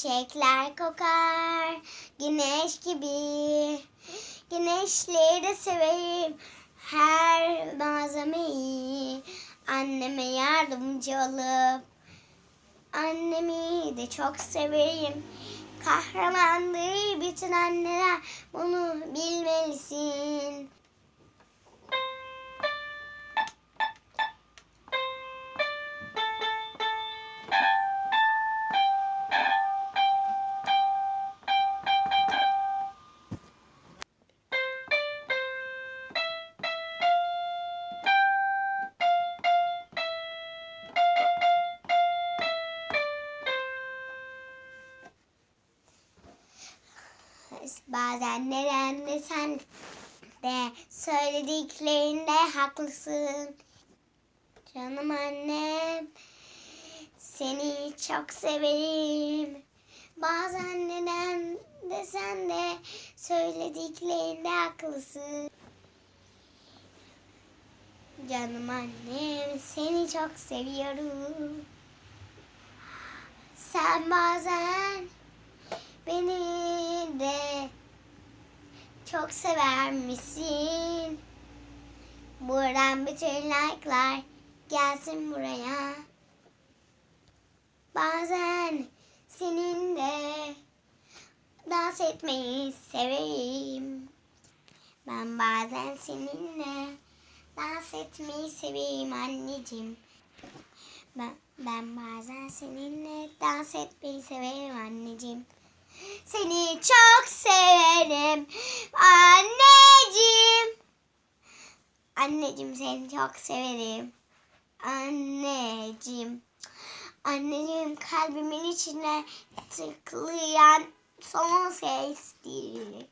Çiçekler kokar güneş gibi. Güneşleri de severim her malzemeyi. Anneme yardımcı olup annemi de çok severim. Kahramandır bütün anneler bunu bilmelisin. Bazen neden de sen de söylediklerinde haklısın. Canım annem seni çok severim. Bazen neden de sen de söylediklerinde haklısın. Canım annem seni çok seviyorum. Sen bazen beni çok sever misin? Buradan bütün like'lar gelsin buraya. Bazen seninle dans etmeyi severim. Ben bazen seninle dans etmeyi severim anneciğim. Ben, ben bazen seninle dans etmeyi severim anneciğim. Seni çok severim Anneciğim seni çok severim. Anneciğim. Anneciğim kalbimin içine tıklayan son sestir.